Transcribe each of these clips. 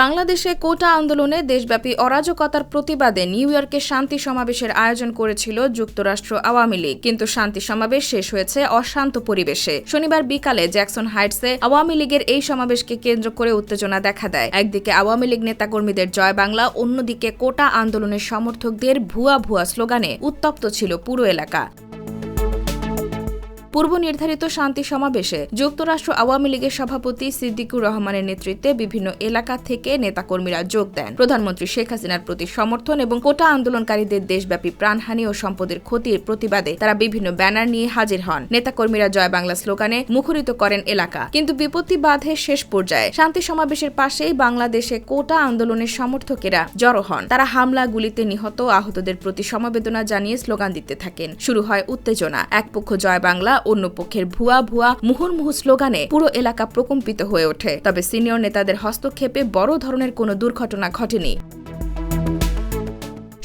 বাংলাদেশে কোটা আন্দোলনে দেশব্যাপী অরাজকতার প্রতিবাদে নিউ ইয়র্কে শান্তি সমাবেশের আয়োজন করেছিল যুক্তরাষ্ট্র আওয়ামী লীগ। কিন্তু শান্তি সমাবেশ শেষ হয়েছে অশান্ত পরিবেশে। শনিবার বিকালে জ্যাকসন হাইটসে আওয়ামী লীগের এই সমাবেশকে কেন্দ্র করে উত্তেজনা দেখা দেয়। একদিকে আওয়ামী লীগ নেতাকর্মীদের জয় বাংলা, অন্যদিকে কোটা আন্দোলনের সমর্থকদের ভুয়া ভুয়া স্লোগানে উত্তপ্ত ছিল পুরো এলাকা। পূর্ব নির্ধারিত শান্তি সমাবেশে যুক্তরাষ্ট্র আওয়ামী লীগের সভাপতি সিদ্দিকুর রহমানের নেতৃত্বে বিভিন্ন এলাকা থেকে নেতাকর্মীরা যোগ দেন। প্রধানমন্ত্রী শেখ হাসিনার প্রতি সমর্থন এবং কোটা আন্দোলনকারীদের দেশব্যাপী প্রাণহানি ও সম্পদের ক্ষতির প্রতিবাদে তারা বিভিন্ন ব্যানার নিয়ে হাজির হন। নেতাকর্মীরা জয় বাংলা স্লোগানে মুখরিত করেন এলাকা। কিন্তু বিপত্তি বাধে শেষ পর্যায়ে। শান্তি সমাবেশের পাশেই বাংলাদেশে কোটা আন্দোলনের সমর্থকেরা জড়ো হন। তারা হামলা গুলিতে নিহত আহতদের প্রতি সমবেদনা জানিয়ে স্লোগান দিতে থাকেন। শুরু হয় উত্তেজনা। এক পক্ষ জয় বাংলা অন্য পক্ষের ভুয়া ভুয়া মুহুর্মুহু স্লোগানে পুরো এলাকা প্রকম্পিত হয়ে ওঠে। তবে সিনিয়র নেতাদের হস্তক্ষেপে বড় ধরনের কোনো দুর্ঘটনা ঘটেনি।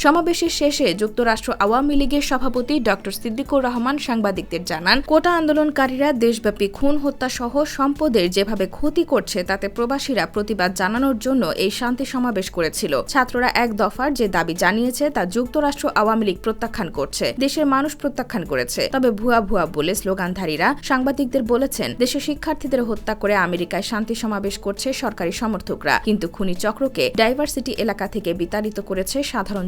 সমাবেশের শেষে যুক্তরাষ্ট্র আওয়ামী লীগের সভাপতি ড. সিদ্দিকুর রহমান সাংবাদিকদের জানান, কোটা আন্দোলনকারীরা দেশব্যাপী খুন, হত্যা সহ সম্পদের যেভাবে ক্ষতি করছে, তাতে প্রবাসীরা প্রতিবাদ জানানোর জন্য এই শান্তি সমাবেশ করেছিল। ছাত্ররা এক দফার যে দাবি জানিয়েছে, তা যুক্তরাষ্ট্র আওয়ামী লীগ প্রত্যাখ্যান করছে, দেশের মানুষ প্রত্যাখ্যান করেছে। তবে ভুয়া ভুয়া বলে স্লোগানধারীরা সাংবাদিকদের বলেছেন, দেশের শিক্ষার্থীদের হত্যা করে আমেরিকায় শান্তি সমাবেশ করছে সরকারি সমর্থকরা। কিন্তু খুনি চক্রকে ডাইভার্সিটি এলাকা থেকে বিতাড়িত করেছে সাধারণ